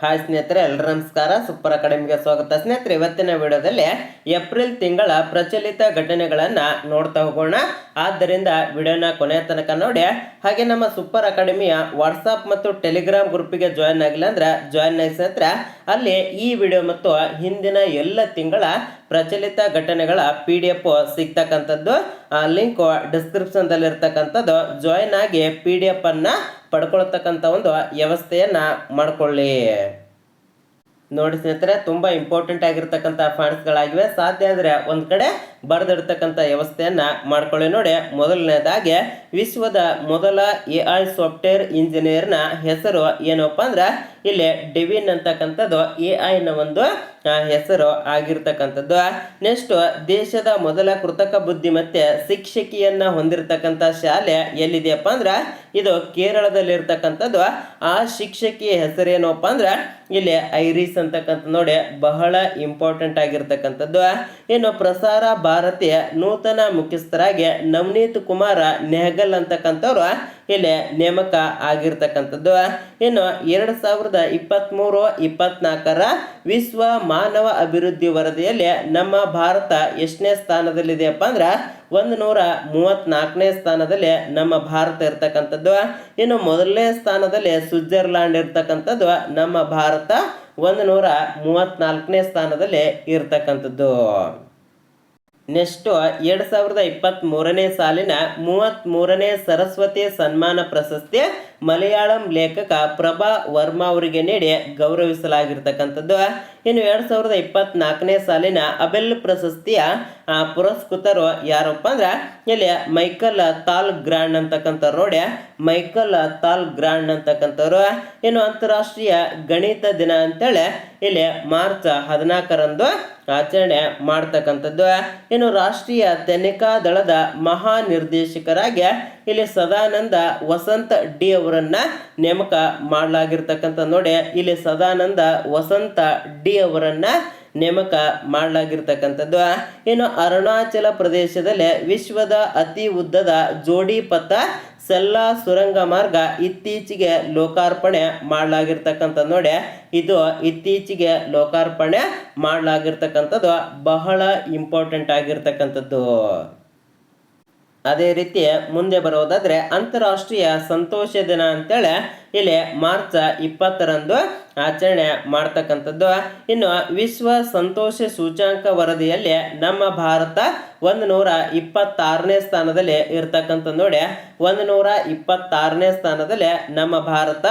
Hi ಸ್ನೇಹಿತರೆ ಎಲ್ಲರ ನಮಸ್ಕಾರ. ಸೂಪರ್ ಅಕಾಡೆಮಿಗೆ ಸ್ವಾಗತ. ಸ್ನೇಹಿತರೆ, ಇವತ್ತಿನ ವಿಡಿಯೋದಲ್ಲಿ ಏಪ್ರಿಲ್ ತಿಂಗಳ ಪ್ರಚಲಿತ ಘಟನೆಗಳನ್ನು ನೋಡ್ತಾ ಹೋಗೋಣ. ಆದ್ದರಿಂದ ವಿಡಿಯೋನ ಕೊನೆಯ ತನಕ ನೋಡಿ. ಹಾಗೆ ನಮ್ಮ ಸೂಪರ್ ಅಕಾಡೆಮಿಯ ವಾಟ್ಸಪ್ ಮತ್ತು ಟೆಲಿಗ್ರಾಮ್ ಗ್ರೂಪಿಗೆ ಜಾಯ್ನ್ ಆಗಿಲ್ಲ ಅಂದ್ರೆ ಜಾಯ್ನ್ ಆಗಿ ಸ್ನೇಹಿತರೆ, ಅಲ್ಲಿ ಈ ವಿಡಿಯೋ ಮತ್ತು ಹಿಂದಿನ ಎಲ್ಲ ತಿಂಗಳ ಪ್ರಚಲಿತ ಘಟನೆಗಳ ಪಿ ಡಿ ಎಫ್ ಸಿಗ್ತಕ್ಕಂಥದ್ದು ಲಿಂಕ್ ಡಿಸ್ಕ್ರಿಪ್ಷನ್ದಲ್ಲಿ ಇರ್ತಕ್ಕಂಥದ್ದು ಜಾಯ್ನ್ ಆಗಿ ಪಿ ಡಿ ಎಫ್ ಅನ್ನ ಪಡ್ಕೊಳ್ತಕ್ಕಂಥ ಒಂದು ವ್ಯವಸ್ಥೆಯನ್ನ ಮಾಡ್ಕೊಳ್ಳಿ. ನೋಡಿ ಸ್ನೇಹಿತರೆ, ತುಂಬಾ ಇಂಪಾರ್ಟೆಂಟ್ ಆಗಿರ್ತಕ್ಕಂಥ ಫಂಡ್ಸ್ಗಳಾಗಿವೆ ಸಾಧ್ಯ ಆದರೆ ಒಂದು ಕಡೆ ಬರೆದಿಡ್ತಕ್ಕಂಥ ವ್ಯವಸ್ಥೆಯನ್ನು ಮಾಡ್ಕೊಳ್ಳಿ ನೋಡಿ. ಮೊದಲನೇದಾಗಿ, ವಿಶ್ವದ ಮೊದಲ ಎ ಐ ಸಾಫ್ಟ್ವೇರ್ ಇಂಜಿನಿಯರ್ನ ಹೆಸರು ಏನಪ್ಪ ಅಂದ್ರೆ, ಇಲ್ಲಿ ಡೆವಿನ್ ಅಂತಕ್ಕಂಥದ್ದು ಎ ಐನ ಒಂದು ಹೆಸರು ಆಗಿರ್ತಕ್ಕಂಥದ್ದು. ನೆಕ್ಸ್ಟ್, ದೇಶದ ಮೊದಲ ಕೃತಕ ಬುದ್ಧಿಮತ್ತೆ ಶಿಕ್ಷಕಿಯನ್ನ ಹೊಂದಿರತಕ್ಕಂಥ ಶಾಲೆ ಎಲ್ಲಿದೆಯಪ್ಪ ಅಂದ್ರೆ, ಇದು ಕೇರಳದಲ್ಲಿರ್ತಕ್ಕಂಥದ್ದು. ಆ ಶಿಕ್ಷಕಿಯ ಹೆಸರೇನಪ್ಪ ಅಂದ್ರೆ, ಇಲ್ಲಿ ಐರಿಸ್ ಅಂತಕ್ಕಂಥ ನೋಡಿ, ಬಹಳ ಇಂಪಾರ್ಟೆಂಟ್ ಆಗಿರ್ತಕ್ಕಂಥದ್ದು. ಏನು ಪ್ರಸಾರ ಭಾರತೀಯ ನೂತನ ಮುಖ್ಯಸ್ಥರಾಗಿ ನವನೀತ್ ಕುಮಾರ ನೆಹಗಲ್ ಅಂತಕ್ಕಂಥವ್ರು ಇಲ್ಲಿ ನೇಮಕ ಆಗಿರ್ತಕ್ಕಂಥದ್ದು. ಇನ್ನು ಎರಡು ಸಾವಿರದ ಇಪ್ಪತ್ತ್ಮೂರು ಇಪ್ಪತ್ನಾಲ್ಕರ ವಿಶ್ವ ಮಾನವ ಅಭಿವೃದ್ಧಿ ವರದಿಯಲ್ಲಿ ನಮ್ಮ ಭಾರತ ಎಷ್ಟನೇ ಸ್ಥಾನದಲ್ಲಿದೆಯಪ್ಪ ಅಂದ್ರೆ ಒಂದು ನೂರ ಮೂವತ್ನಾಲ್ಕನೇ ಸ್ಥಾನದಲ್ಲಿ ನಮ್ಮ ಭಾರತ ಇರ್ತಕ್ಕಂಥದ್ದು. ಇನ್ನು ಮೊದಲನೇ ಸ್ಥಾನದಲ್ಲಿ ಸ್ವಿಟ್ಜರ್ಲ್ಯಾಂಡ್ ಇರ್ತಕ್ಕಂಥದ್ದು, ನಮ್ಮ ಭಾರತ ಒಂದು ನೂರ ಮೂವತ್ನಾಲ್ಕನೇ ಸ್ಥಾನದಲ್ಲಿ ಇರ್ತಕ್ಕಂಥದ್ದು. ನೆಕ್ಸ್ಟ್ ಎರಡ್ ಸಾವಿರದ ಇಪ್ಪತ್ತ್ ಮೂರನೇ ಸಾಲಿನ ಮೂವತ್ತ್ ಮೂರನೇ ಸರಸ್ವತಿ ಸನ್ಮಾನ ಪ್ರಶಸ್ತಿ ಮಲಯಾಳಂ ಲೇಖಕ ಪ್ರಭಾ ವರ್ಮಾ ಅವರಿಗೆ ನೀಡಿ ಗೌರವಿಸಲಾಗಿರ್ತಕ್ಕಂಥದ್ದು. ಇನ್ನು ಎರಡ್ ಸಾವಿರದ ಇಪ್ಪತ್ನಾಲ್ಕನೇ ಸಾಲಿನ ಅಬೆಲ್ ಪ್ರಶಸ್ತಿಯ ಪುರಸ್ಕೃತರು ಯಾರಪ್ಪ ಅಂದ್ರೆ, ಇಲ್ಲಿ ಮೈಕಲ್ ತಾಲ್ ಗ್ರಾಂಡ್ ಅಂತಕ್ಕಂಥವ್ರು ಮೈಕಲ್ ತಾಲ್ ಗ್ರಾಂಡ್ ಅಂತಕ್ಕಂಥವ್ರು. ಇನ್ನು ಅಂತಾರಾಷ್ಟ್ರೀಯ ಗಣಿತ ದಿನ ಅಂತೇಳಿ ಇಲ್ಲಿ ಮಾರ್ಚ್ ಹದಿನಾಲ್ಕರಂದು ಆಚರಣೆ ಮಾಡ್ತಕ್ಕಂಥದ್ದು. ಇನ್ನು ರಾಷ್ಟ್ರೀಯ ತನಿಖಾ ದಳದ ಮಹಾ ನಿರ್ದೇಶಕರಾಗಿ ಇಲ್ಲಿ ಸದಾನಂದ ವಸಂತ ಡಿ ಅವರನ್ನ ನೇಮಕ ಮಾಡಲಾಗಿರ್ತಕ್ಕಂಥ ನೋಡಿ, ಇಲ್ಲಿ ಸದಾನಂದ ವಸಂತ ಡಿ ಅವರನ್ನ ನೇಮಕ ಮಾಡಲಾಗಿರ್ತಕ್ಕಂಥದ್ದು. ಇನ್ನು ಅರುಣಾಚಲ ಪ್ರದೇಶದಲ್ಲಿ ವಿಶ್ವದ ಅತಿ ಉದ್ದದ ಜೋಡಿ ಪಥ ಸೆಲ್ಲಾ ಸುರಂಗ ಮಾರ್ಗ ಇತ್ತೀಚೆಗೆ ಲೋಕಾರ್ಪಣೆ ಮಾಡಲಾಗಿರ್ತಕ್ಕಂಥ ನೋಡಿ, ಇದು ಇತ್ತೀಚೆಗೆ ಲೋಕಾರ್ಪಣೆ ಮಾಡಲಾಗಿರ್ತಕ್ಕಂಥದ್ದು. ಬಹಳ ಇಂಪಾರ್ಟೆಂಟ್ ಆಗಿರ್ತಕ್ಕಂಥದ್ದು. ಅದೇ ರೀತಿ ಮುಂದೆ ಬರೋದಾದ್ರೆ ಅಂತಾರಾಷ್ಟ್ರೀಯ ಸಂತೋಷ ದಿನ ಅಂತೇಳಿ ಇಲ್ಲಿ ಮಾರ್ಚ್ ಇಪ್ಪತ್ತರಂದು ಆಚರಣೆ ಮಾಡ್ತಕ್ಕಂಥದ್ದು. ಇನ್ನು ವಿಶ್ವ ಸಂತೋಷ ಸೂಚ್ಯಾಂಕ ವರದಿಯಲ್ಲಿ ನಮ್ಮ ಭಾರತ ಒಂದು ನೂರ ಇಪ್ಪತ್ತಾರನೇ ಸ್ಥಾನದಲ್ಲಿ ಇರ್ತಕ್ಕಂಥದ್ದು ನೋಡಿ. ಒಂದು ನೂರ ಇಪ್ಪತ್ತಾರನೇ ಸ್ಥಾನದಲ್ಲಿ ನಮ್ಮ ಭಾರತ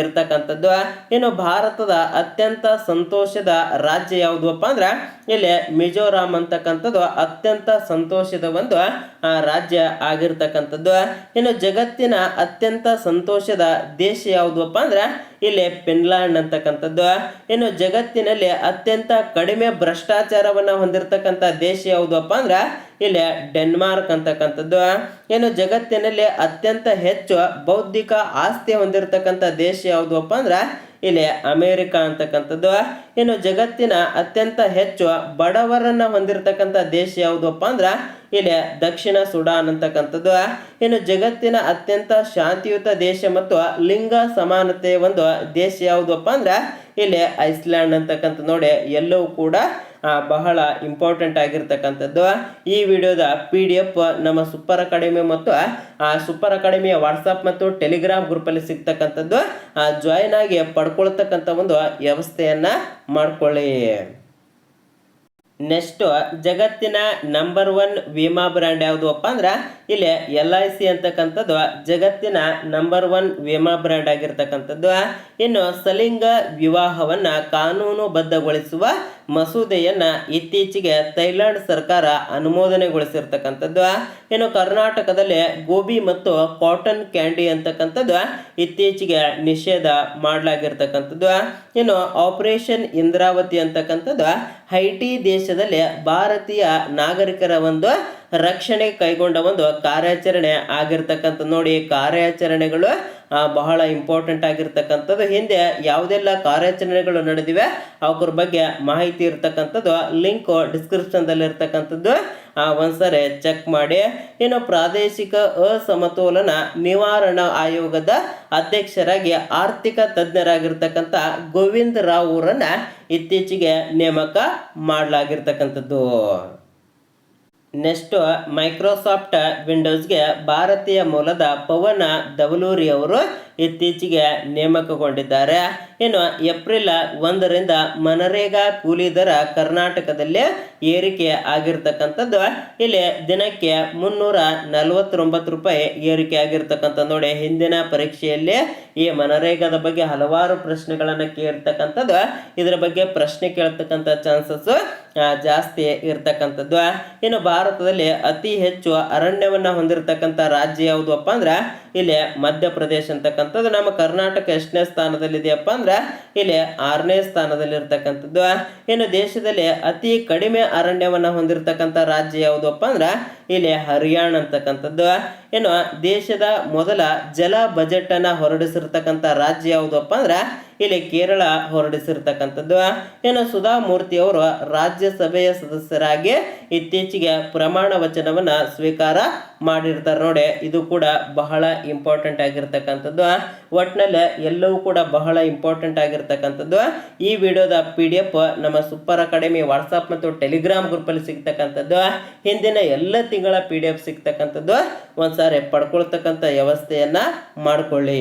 ಇರ್ತಕ್ಕಂಥದ್ದು. ಇನ್ನು ಭಾರತದ ಅತ್ಯಂತ ಸಂತೋಷದ ರಾಜ್ಯ ಯಾವುದಪ್ಪ ಅಂದ್ರೆ ಇಲ್ಲಿ ಮಿಜೋರಾಂ ಅಂತಕ್ಕಂಥದ್ದು ಅತ್ಯಂತ ಸಂತೋಷದ ಒಂದು ರಾಜ್ಯ ಆಗಿರ್ತಕ್ಕಂಥದ್ದು. ಇನ್ನು ಜಗತ್ತಿನ ಅತ್ಯಂತ ಸಂತೋಷದ ದೇಶ ಯಾವುದಪ್ಪ ಅಂದ್ರೆ? ಇಲ್ಲಿ ಫಿನ್ಲ್ಯಾಂಡ್ ಅಂತಕ್ಕಂಥದ್ದು. ಇನ್ನು ಜಗತ್ತಿನಲ್ಲಿ ಅತ್ಯಂತ ಕಡಿಮೆ ಭ್ರಷ್ಟಾಚಾರವನ್ನ ಹೊಂದಿರತಕ್ಕಂಥ ದೇಶ ಯಾವುದಪ್ಪ ಅಂದ್ರೆ? ಇಲ್ಲಿ ಡೆನ್ಮಾರ್ಕ್ ಅಂತಕ್ಕಂಥದ್ದು. ಇನ್ನು ಜಗತ್ತಿನಲ್ಲಿ ಅತ್ಯಂತ ಹೆಚ್ಚು ಬೌದ್ಧಿಕ ಆಸ್ತಿ ಹೊಂದಿರತಕ್ಕಂಥ ದೇಶ ಯಾವುದಪ್ಪ ಅಂದ್ರೆ? ಇಲ್ಲಿ ಅಮೇರಿಕ ಅಂತಕ್ಕಂಥದ್ದು. ಇನ್ನು ಜಗತ್ತಿನ ಅತ್ಯಂತ ಹೆಚ್ಚು ಬಡವರನ್ನ ಹೊಂದಿರತಕ್ಕಂಥ ದೇಶ ಯಾವುದಪ್ಪ ಅಂದ್ರೆ ಇಲ್ಲಿ ದಕ್ಷಿಣ ಸುಡಾನ್ ಅಂತಕ್ಕಂಥದ್ದು. ಇನ್ನು ಜಗತ್ತಿನ ಅತ್ಯಂತ ಶಾಂತಿಯುತ ದೇಶ ಮತ್ತು ಲಿಂಗ ಸಮಾನತೆ ಒಂದು ದೇಶ ಯಾವುದಪ್ಪ ಅಂದ್ರೆ ಇಲ್ಲಿ ಐಸ್ಲ್ಯಾಂಡ್ ಅಂತಕ್ಕಂಥ ನೋಡಿ ಎಲ್ಲವೂ ಕೂಡ ಬಹಳ ಇಂಪಾರ್ಟೆಂಟ್ ಆಗಿರ್ತಕ್ಕಂಥದ್ದು. ಈ ವಿಡಿಯೋದ ಪಿ ಡಿ ಎಫ್ ನಮ್ಮ ಸೂಪರ್ ಅಕಾಡೆಮಿ ಮತ್ತು, ಆ ಸೂಪರ್ ಅಕಾಡೆಮಿಯ ವಾಟ್ಸಪ್ ಮತ್ತು ಟೆಲಿಗ್ರಾಮ್ ಗ್ರೂಪಲ್ಲಿ ಸಿಗ್ತಕ್ಕಂಥದ್ದು ಜಾಯಿನ್ ಆಗಿ ಪಡ್ಕೊಳ್ತಕ್ಕಂಥ ಒಂದು ವ್ಯವಸ್ಥೆಯನ್ನು ಮಾಡ್ಕೊಳ್ಳಿ. ನೆಕ್ಸ್ಟು ಜಗತ್ತಿನ ನಂಬರ್ ಒನ್ ವಿಮಾ ಬ್ರ್ಯಾಂಡ್ ಯಾವುದಪ್ಪ ಅಂದ್ರೆ, ಇಲ್ಲಿ ಎಲ್ ಐ ಸಿ ಅಂತಕ್ಕಂಥದ್ದು ಜಗತ್ತಿನ ನಂಬರ್ ಒನ್ ವಿಮಾ ಬ್ರ್ಯಾಂಡ್ ಆಗಿರ್ತಕ್ಕಂಥದ್ದು. ಇನ್ನು ಸಲಿಂಗ ವಿವಾಹವನ್ನು ಕಾನೂನುಬದ್ಧಗೊಳಿಸುವ ಮಸೂದೆಯನ್ನ ಇತ್ತೀಚೆಗೆ ಥೈಲ್ಯಾಂಡ್ ಸರ್ಕಾರ ಅನುಮೋದನೆಗೊಳಿಸಿರ್ತಕ್ಕಂಥದ್ದು. ಇನ್ನು ಕರ್ನಾಟಕದಲ್ಲಿ ಗೋಬಿ ಮತ್ತು ಕಾಟನ್ ಕ್ಯಾಂಡಿ ಅಂತಕ್ಕಂಥದ್ದು ಇತ್ತೀಚೆಗೆ ನಿಷೇಧ ಮಾಡಲಾಗಿರ್ತಕ್ಕಂಥದ್ದು. ಇನ್ನು ಆಪರೇಷನ್ ಇಂದ್ರಾವತಿ ಅಂತಕ್ಕಂಥದ್ದು ಹೈಟಿ ದೇಶದಲ್ಲಿ ಭಾರತೀಯ ನಾಗರಿಕರ ಒಂದು ರಕ್ಷಣೆ ಕೈಗೊಂಡ ಒಂದು ಕಾರ್ಯಾಚರಣೆ ಆಗಿರ್ತಕ್ಕಂಥ ನೋಡಿ ಕಾರ್ಯಾಚರಣೆಗಳು ಬಹಳ ಇಂಪಾರ್ಟೆಂಟ್ ಆಗಿರ್ತಕ್ಕಂಥದ್ದು. ಹಿಂದೆ ಯಾವುದೆಲ್ಲ ಕಾರ್ಯಾಚರಣೆಗಳು ನಡೆದಿವೆ ಅವ್ರ ಬಗ್ಗೆ ಮಾಹಿತಿ ಇರ್ತಕ್ಕಂಥದ್ದು ಲಿಂಕ್ ಡಿಸ್ಕ್ರಿಪ್ಷನ್ದಲ್ಲಿ ಇರ್ತಕ್ಕಂಥದ್ದು. ಒಂದ್ಸರಿ ಚೆಕ್ ಮಾಡಿ. ಇನ್ನು ಪ್ರಾದೇಶಿಕ ಅಸಮತೋಲನ ನಿವಾರಣಾ ಆಯೋಗದ ಅಧ್ಯಕ್ಷರಾಗಿ ಆರ್ಥಿಕ ತಜ್ಞರಾಗಿರ್ತಕ್ಕಂಥ ಗೋವಿಂದ ರಾವ್ ಅವರನ್ನ ಇತ್ತೀಚೆಗೆ ನೇಮಕ ಮಾಡಲಾಗಿರ್ತಕ್ಕಂಥದ್ದು. ನೆಕ್ಸ್ಟ್ ಮೈಕ್ರೋಸಾಫ್ಟ್ ವಿಂಡೋಸ್ಗೆ ಭಾರತೀಯ ಮೂಲದ ಪವನ ದವಲೂರಿ ಅವರು ಇತ್ತೀಚೆಗೆ ನೇಮಕಗೊಂಡಿದ್ದಾರೆ. ಇನ್ನು ಏಪ್ರಿಲ್ ಒಂದರಿಂದ ಮನರೇಗಾ ಕೂಲಿ ದರ ಕರ್ನಾಟಕದಲ್ಲಿ ಏರಿಕೆ ಆಗಿರ್ತಕ್ಕಂಥದ್ದು. ಇಲ್ಲಿ ದಿನಕ್ಕೆ ಮುನ್ನೂರ ನಲವತ್ತೊಂಬತ್ತು ರೂಪಾಯಿ ಏರಿಕೆ ಆಗಿರ್ತಕ್ಕಂಥ ನೋಡಿ, ಹಿಂದಿನ ಪರೀಕ್ಷೆಯಲ್ಲಿ ಈ ಮನರೇಗಾದ ಬಗ್ಗೆ ಹಲವಾರು ಪ್ರಶ್ನೆಗಳನ್ನು ಕೇಳಿರ್ತಕ್ಕಂಥದ್ದು ಇದರ ಬಗ್ಗೆ ಪ್ರಶ್ನೆ ಕೇಳ್ತಕ್ಕಂಥ ಚಾನ್ಸಸ್ ಜಾಸ್ತಿ ಇರ್ತಕ್ಕಂಥದ್ದು. ಇನ್ನು ಭಾರತದಲ್ಲಿ ಅತಿ ಹೆಚ್ಚು ಅರಣ್ಯವನ್ನ ಹೊಂದಿರತಕ್ಕಂಥ ರಾಜ್ಯ ಯಾವುದಪ್ಪ ಅಂದ್ರೆ ಇಲ್ಲಿ ಮಧ್ಯಪ್ರದೇಶ ಅಂತಕ್ಕಂಥದ್ದು ನಮ್ಮ ಕರ್ನಾಟಕ ಎಷ್ಟನೇ ಸ್ಥಾನದಲ್ಲಿದೆಯಪ್ಪ ಅಂದ್ರೆ ಇಲ್ಲಿ ಆರನೇ ಸ್ಥಾನದಲ್ಲಿ ಇರ್ತಕ್ಕಂಥದ್ದು ಇನ್ನು ದೇಶದಲ್ಲಿ ಅತಿ ಕಡಿಮೆ ಅರಣ್ಯವನ್ನ ಹೊಂದಿರತಕ್ಕಂಥ ರಾಜ್ಯ ಯಾವುದಪ್ಪ ಅಂದ್ರೆ ಇಲ್ಲಿ ಹರಿಯಾಣ ಅಂತಕ್ಕಂಥದ್ದು. ಇನ್ನು ದೇಶದ ಮೊದಲ ಜಲ ಬಜೆಟ್ ಅನ್ನ ಹೊರಡಿಸಿರ್ತಕ್ಕಂಥ ರಾಜ್ಯ ಯಾವುದಪ್ಪ ಅಂದ್ರೆ ಇಲ್ಲಿ ಕೇರಳ ಹೊರಡಿಸಿರ್ತಕ್ಕಂಥದ್ದು ಏನು ಸುಧಾ ಮೂರ್ತಿ ಅವರು ರಾಜ್ಯಸಭೆಯ ಸದಸ್ಯರಾಗಿ ಇತ್ತೀಚೆಗೆ ಪ್ರಮಾಣ ವಚನವನ್ನು ಸ್ವೀಕಾರ ಮಾಡಿರ್ತಾರೆ ನೋಡಿ. ಇದು ಕೂಡ ಬಹಳ ಇಂಪಾರ್ಟೆಂಟ್ ಆಗಿರ್ತಕ್ಕಂಥದ್ದು ಒಟ್ಟಿನಲ್ಲಿ ಎಲ್ಲವೂ ಕೂಡ ಬಹಳ ಇಂಪಾರ್ಟೆಂಟ್ ಆಗಿರ್ತಕ್ಕಂಥದ್ದು ಈ ವಿಡಿಯೋದ ಪಿ ಡಿ ಎಫ್ ನಮ್ಮ ಸೂಪರ್ ಅಕಾಡೆಮಿ ವಾಟ್ಸಪ್ ಮತ್ತು ಟೆಲಿಗ್ರಾಮ್ ಗ್ರೂಪಲ್ಲಿ ಸಿಗ್ತಕ್ಕಂಥದ್ದು ಹಿಂದಿನ ಎಲ್ಲ ತಿಂಗಳ ಪಿ ಡಿ ಎಫ್ ಸಿಗ್ತಕ್ಕಂಥದ್ದು ಒಂದ್ಸಾರಿ ಪಡ್ಕೊಳ್ತಕ್ಕಂಥ ವ್ಯವಸ್ಥೆಯನ್ನು ಮಾಡ್ಕೊಳ್ಳಿ.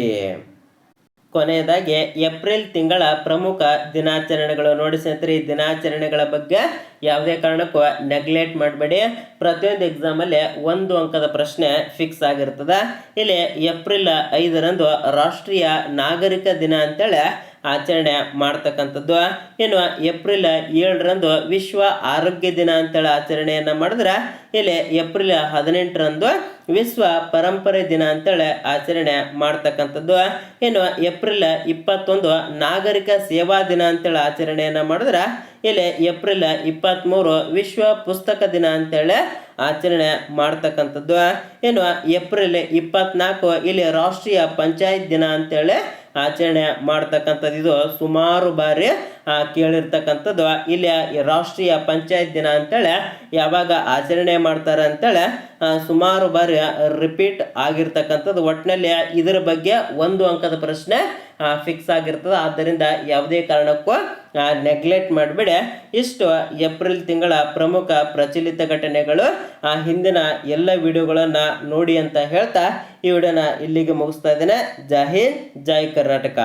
ಕೊನೆಯದಾಗಿ ಏಪ್ರಿಲ್ ತಿಂಗಳ ಪ್ರಮುಖ ದಿನಾಚರಣೆಗಳು. ನೋಡಿ ಸ್ನೇಹಿತರೆ, ಈ ದಿನಾಚರಣೆಗಳ ಬಗ್ಗೆ ಯಾವುದೇ ಕಾರಣಕ್ಕೂ ನೆಗ್ಲೆಕ್ಟ್ ಮಾಡಬೇಡಿ. ಪ್ರತಿಯೊಂದು ಎಕ್ಸಾಮಲ್ಲಿ ಒಂದು ಅಂಕದ ಪ್ರಶ್ನೆ ಫಿಕ್ಸ್ ಆಗಿರ್ತದೆ. ಇಲ್ಲಿ ಏಪ್ರಿಲ್ ಐದರಂದು ರಾಷ್ಟ್ರೀಯ ನಾಗರಿಕ ದಿನ ಅಂತೇಳಿ ಆಚರಣೆ ಮಾಡ್ತಕ್ಕಂಥದ್ದು. ಏನು ಏಪ್ರಿಲ್ ಏಳರಂದು ವಿಶ್ವ ಆರೋಗ್ಯ ದಿನ ಅಂತೇಳಿ ಆಚರಣೆಯನ್ನು ಮಾಡಿದ್ರೆ, ಇಲ್ಲಿ ಏಪ್ರಿಲ್ ಹದಿನೆಂಟರಂದು ವಿಶ್ವ ಪರಂಪರೆ ದಿನ ಅಂತೇಳಿ ಆಚರಣೆ ಮಾಡ್ತಕ್ಕಂಥದ್ದು. ಏನು ಏಪ್ರಿಲ್ ಇಪ್ಪತ್ತೊಂದು ನಾಗರಿಕ ಸೇವಾ ದಿನ ಅಂತೇಳಿ ಆಚರಣೆಯನ್ನು ಮಾಡಿದ್ರೆ, ಇಲ್ಲಿ ಏಪ್ರಿಲ್ ಇಪ್ಪತ್ತ್ಮೂರು ವಿಶ್ವ ಪುಸ್ತಕ ದಿನ ಅಂತೇಳಿ ಆಚರಣೆ ಮಾಡ್ತಕ್ಕಂಥದ್ದು. ಏನು ಏಪ್ರಿಲ್ ಇಪ್ಪತ್ನಾಲ್ಕು ಇಲ್ಲಿ ರಾಷ್ಟ್ರೀಯ ಪಂಚಾಯತ್ ದಿನ ಅಂತೇಳಿ ಆಚರಣೆ ಮಾಡ್ತಕ್ಕಂಥದ್ದು. ಇದು ಸುಮಾರು ಬಾರಿ ಕೇಳಿರ್ತಕ್ಕಂಥದ್ದು. ಇಲ್ಲಿ ರಾಷ್ಟ್ರೀಯ ಪಂಚಾಯತ್ ದಿನ ಅಂತೇಳಿ ಯಾವಾಗ ಆಚರಣೆ ಮಾಡ್ತಾರೆ ಅಂತೇಳಿ ಸುಮಾರು ಬಾರಿ ರಿಪೀಟ್ ಆಗಿರ್ತಕ್ಕಂಥದ್ದು. ಒಟ್ಟಿನಲ್ಲಿ ಇದರ ಬಗ್ಗೆ ಒಂದು ಅಂಕದ ಪ್ರಶ್ನೆ ಫಿಕ್ಸ್ ಆಗಿರ್ತದೆ. ಆದ್ದರಿಂದ ಯಾವುದೇ ಕಾರಣಕ್ಕೂ ನೆಗ್ಲೆಕ್ಟ್ ಮಾಡಿಬಿಡಿ. ಇಷ್ಟು ಏಪ್ರಿಲ್ ತಿಂಗಳ ಪ್ರಮುಖ ಪ್ರಚಲಿತ ಘಟನೆಗಳು, ಆ, ಹಿಂದಿನ ಎಲ್ಲ ವಿಡಿಯೋಗಳನ್ನು ನೋಡಿ ಅಂತ ಹೇಳ್ತಾ, ಈ ವಿಡಿಯೋನ ಇಲ್ಲಿಗೆ ಮುಗಿಸ್ತಾ ಇದ್ದೇನೆ. ಜೈ ಹಿಂದ್, ಜೈ ಕರ್ನಾಟಕ.